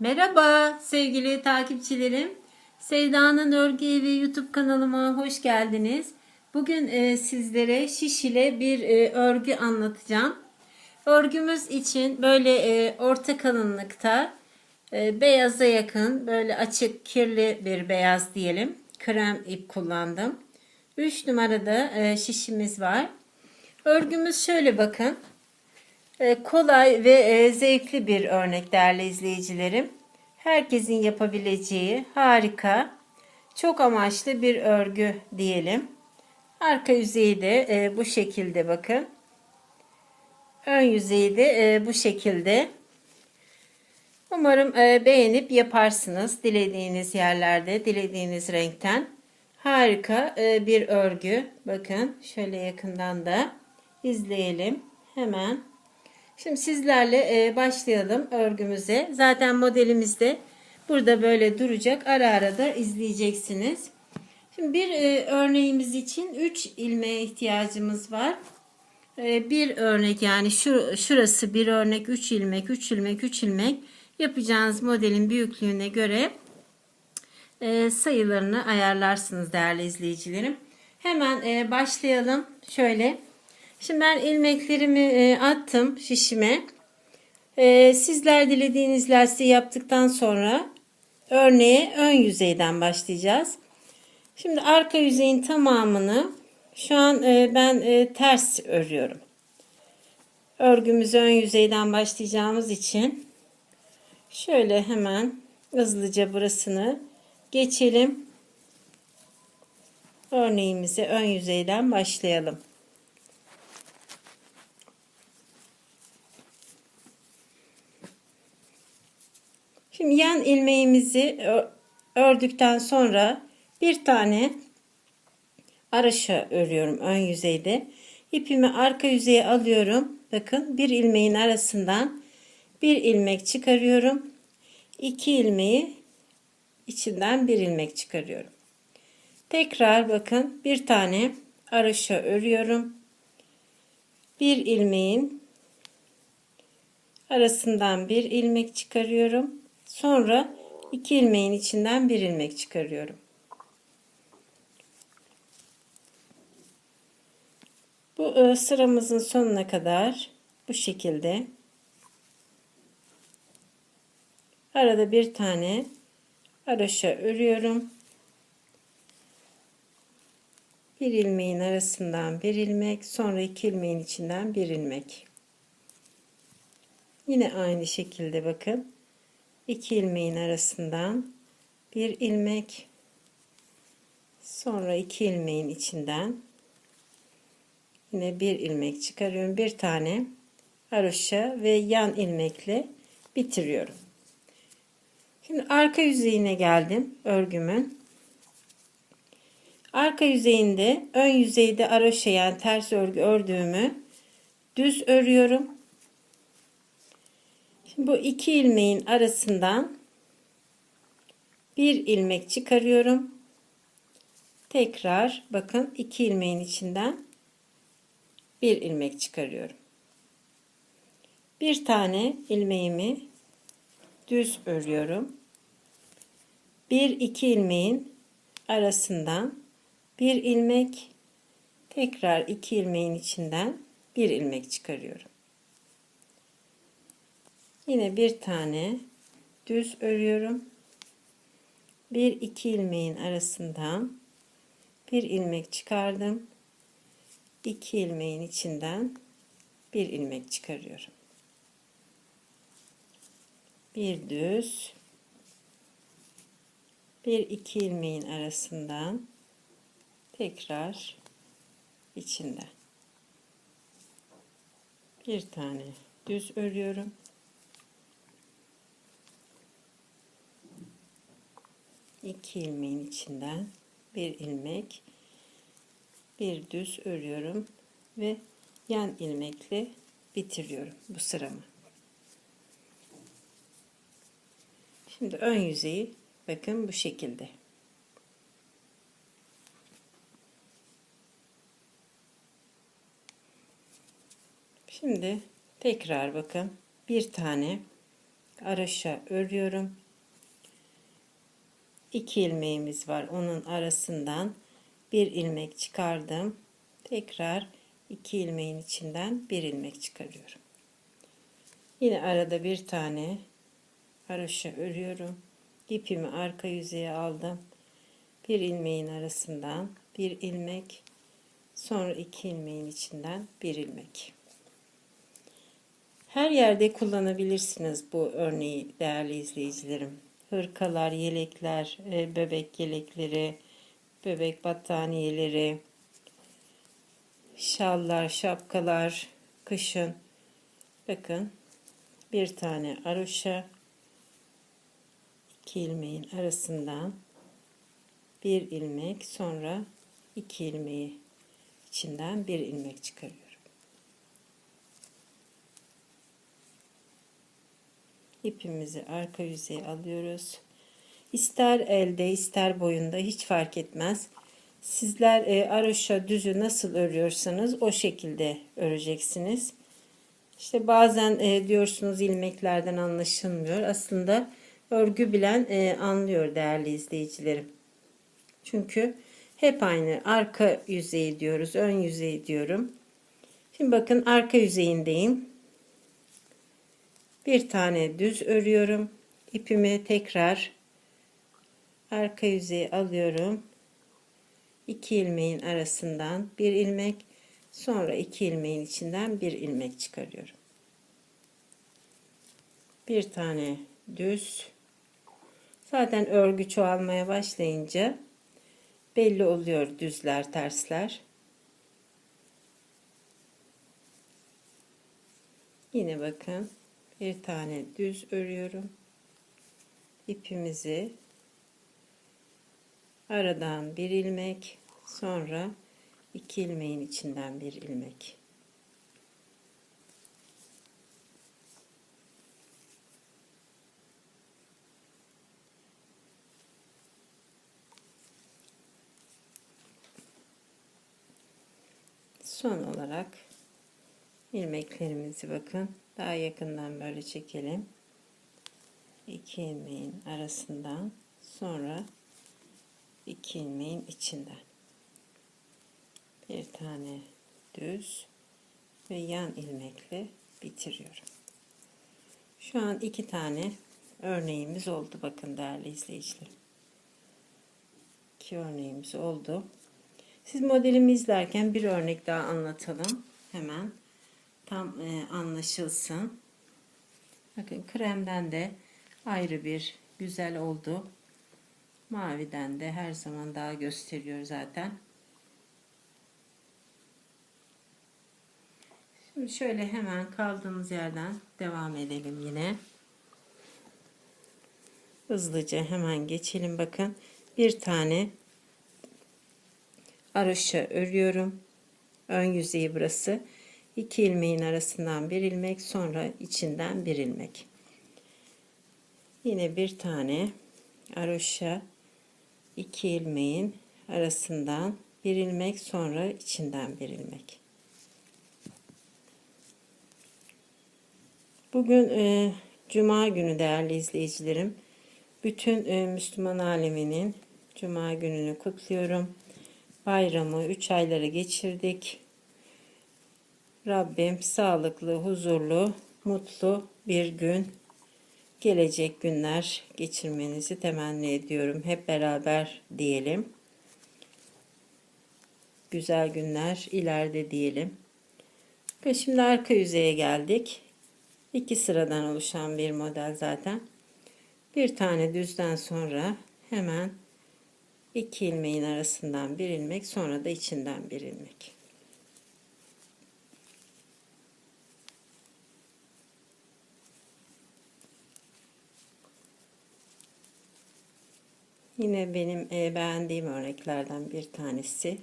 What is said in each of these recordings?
Merhaba sevgili takipçilerim. Sevda'nın Örgü Evi YouTube kanalıma hoş geldiniz. Bugün e, sizlere şiş ile bir e, örgü anlatacağım. Örgümüz için böyle e, orta kalınlıkta beyaza yakın böyle açık kirli bir beyaz diyelim. Krem ip kullandım. 3 numarada şişimiz var. Örgümüz şöyle bakın. E, kolay ve e, zevkli bir örnek değerli izleyicilerim. Herkesin yapabileceği harika, çok amaçlı bir örgü diyelim. Arka yüzeyi de e, bu şekilde bakın. Ön yüzeyi de bu şekilde. Umarım beğenip yaparsınız. Dilediğiniz yerlerde, dilediğiniz renkten. Harika bir örgü. Bakın şöyle yakından da izleyelim. Hemen Şimdi sizlerle e, başlayalım örgümüze. Zaten modelimiz de burada böyle duracak. Ara ara da izleyeceksiniz. Şimdi bir e, örneğimiz için 3 ilmeğe ihtiyacımız var. E, bir örnek yani şu, şurası bir örnek 3 ilmek 3 ilmek 3 ilmek yapacağınız modelin büyüklüğüne göre sayılarını ayarlarsınız değerli izleyicilerim. Hemen başlayalım. Şöyle Şimdi ben ilmeklerimi e, attım şişime. E, sizler dilediğiniz lastiği yaptıktan sonra örneğe ön yüzeyden başlayacağız. Şimdi arka yüzeyin tamamını şu an e, ben ters örüyorum. Örgümüzü ön yüzeyden başlayacağımız için şöyle hemen hızlıca burasını geçelim. Örneğimize ön yüzeyden başlayalım. Şimdi yan ilmeğimizi ördükten sonra bir tane araşa örüyorum ön yüzeyde. İpimi arka yüzeye alıyorum. Bakın bir ilmeğin arasından bir ilmek çıkarıyorum. İki ilmeği içinden bir ilmek çıkarıyorum. Tekrar bakın bir tane araşa örüyorum. Bir ilmeğin arasından bir ilmek çıkarıyorum. Sonra iki ilmeğin içinden bir ilmek çıkarıyorum. Bu e, sıramızın sonuna kadar bu şekilde arada bir tane araşa örüyorum. Bir ilmeğin arasından bir ilmek, sonra iki ilmeğin içinden bir ilmek. Yine aynı şekilde bakın. 2 ilmeğin arasından bir ilmek sonra iki ilmeğin içinden yine bir ilmek çıkarıyorum. Bir tane haroşa ve yan ilmekle bitiriyorum. Şimdi arka yüzeyine geldim örgümün. Arka yüzeyinde ön yüzeyde aroşa yani ters örgü ördüğümü düz örüyorum bu iki ilmeğin arasından bir ilmek çıkarıyorum. Tekrar bakın iki ilmeğin içinden bir ilmek çıkarıyorum. Bir tane ilmeğimi düz örüyorum. Bir iki ilmeğin arasından bir ilmek tekrar iki ilmeğin içinden bir ilmek çıkarıyorum. Yine bir tane düz örüyorum. Bir iki ilmeğin arasından bir ilmek çıkardım. İki ilmeğin içinden bir ilmek çıkarıyorum. Bir düz bir iki ilmeğin arasından tekrar içinde bir tane düz örüyorum. 2 ilmeğin içinden bir ilmek bir düz örüyorum ve yan ilmekle bitiriyorum bu sıramı. Şimdi ön yüzeyi bakın bu şekilde. Şimdi tekrar bakın bir tane araşa örüyorum. 2 ilmeğimiz var. Onun arasından bir ilmek çıkardım. Tekrar 2 ilmeğin içinden bir ilmek çıkarıyorum. Yine arada bir tane haroşa örüyorum. İpimi arka yüzeye aldım. Bir ilmeğin arasından bir ilmek, sonra iki ilmeğin içinden bir ilmek. Her yerde kullanabilirsiniz bu örneği değerli izleyicilerim. Hırkalar, yelekler, e, bebek yelekleri, bebek battaniyeleri, şallar, şapkalar, kışın. Bakın bir tane aroşa, iki ilmeğin arasından bir ilmek sonra iki ilmeği içinden bir ilmek çıkarıyorum. İpimizi arka yüzeye alıyoruz. İster elde ister boyunda hiç fark etmez. Sizler e, aroşa düzü nasıl örüyorsanız o şekilde öreceksiniz. İşte bazen e, diyorsunuz ilmeklerden anlaşılmıyor. Aslında örgü bilen e, anlıyor değerli izleyicilerim. Çünkü hep aynı arka yüzeyi diyoruz, ön yüzeyi diyorum. Şimdi bakın arka yüzeyindeyim. Bir tane düz örüyorum. İpimi tekrar arka yüzeyi alıyorum. 2 ilmeğin arasından bir ilmek, sonra iki ilmeğin içinden bir ilmek çıkarıyorum. Bir tane düz. Zaten örgü çoğalmaya başlayınca belli oluyor düzler, tersler. Yine bakın bir tane düz örüyorum. İpimizi aradan bir ilmek, sonra iki ilmeğin içinden bir ilmek. Son olarak ilmeklerimizi bakın daha yakından böyle çekelim. İki ilmeğin arasından sonra iki ilmeğin içinden bir tane düz ve yan ilmekle bitiriyorum. Şu an iki tane örneğimiz oldu. Bakın değerli izleyicilerim. İki örneğimiz oldu. Siz modelimi izlerken bir örnek daha anlatalım. Hemen tam e, anlaşılsın. Bakın kremden de ayrı bir güzel oldu. Maviden de her zaman daha gösteriyor zaten. Şimdi şöyle hemen kaldığımız yerden devam edelim yine. Hızlıca hemen geçelim bakın. Bir tane aroşa örüyorum. Ön yüzeyi burası. 2 ilmeğin arasından bir ilmek sonra içinden bir ilmek. Yine bir tane aroşa 2 ilmeğin arasından bir ilmek sonra içinden bir ilmek. Bugün e, Cuma günü değerli izleyicilerim. Bütün e, Müslüman aleminin Cuma gününü kutluyorum. Bayramı 3 ayları geçirdik. Rabbim sağlıklı, huzurlu, mutlu bir gün, gelecek günler geçirmenizi temenni ediyorum. Hep beraber diyelim. Güzel günler ileride diyelim. Ve şimdi arka yüzeye geldik. İki sıradan oluşan bir model zaten. Bir tane düzden sonra hemen iki ilmeğin arasından bir ilmek sonra da içinden bir ilmek. Yine benim e, beğendiğim örneklerden bir tanesi.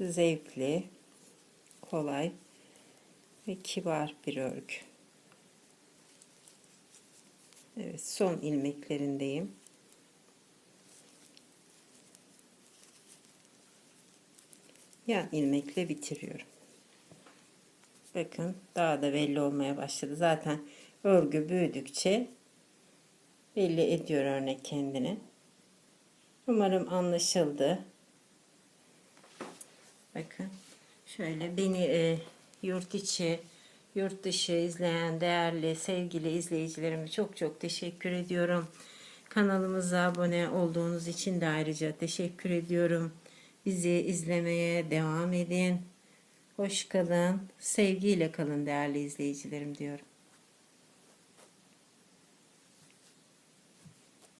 Zevkli, kolay ve kibar bir örgü. Evet, son ilmeklerindeyim. Yan ilmekle bitiriyorum. Bakın daha da belli olmaya başladı. Zaten örgü büyüdükçe belli ediyor örnek kendini. Umarım anlaşıldı. Bakın şöyle beni e, yurt içi, yurt dışı izleyen değerli sevgili izleyicilerime çok çok teşekkür ediyorum. Kanalımıza abone olduğunuz için de ayrıca teşekkür ediyorum. Bizi izlemeye devam edin. Hoş kalın, sevgiyle kalın değerli izleyicilerim diyorum.